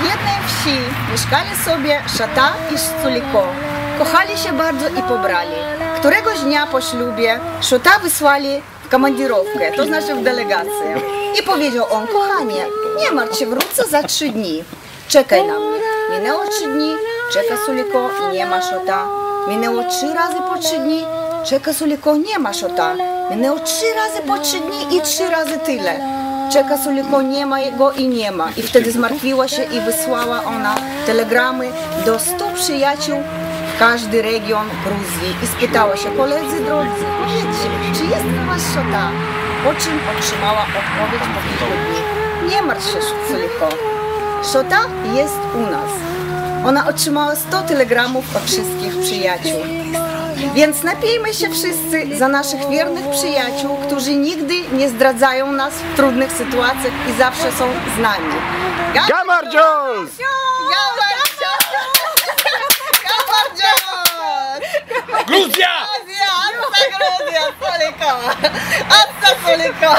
W jednej wsi mieszkali sobie Szata i Szculiko. Kochali się bardzo i pobrali. Któregoś dnia po ślubie Szota wysłali w komandirowkę, to znaczy w delegację. I powiedział on, kochanie, nie martw się, wrócę za trzy dni. Czekaj na mnie. Minęło trzy dni, czeka Suliko, nie ma Szota. Minęło trzy razy po trzy dni, czeka Suliko, nie ma Szota. Minęło trzy razy po trzy dni i trzy razy tyle. Czeka Suliko, nie ma jego i nie ma. I wtedy zmartwiła się i wysłała ona telegramy do stu przyjaciół w każdy region Gruzji i spytała się, koledzy drodzy, powiedzcie, czy jest u was Szota? Po czym otrzymała odpowiedź po kilku dni. Nie martw się, Suliko. Szota jest u nas. Ona otrzymała 100 telegramów od wszystkich przyjaciół. Więc napijmy się wszyscy za naszych wiernych przyjaciół, którzy nigdy nie zdradzają nas w trudnych sytuacjach i zawsze są z nami. Ga- Gamardzios! Gamardzios! Gamardzios! Gruzja! Azja, Azja, Gruzja, Solika! Azja, Solika!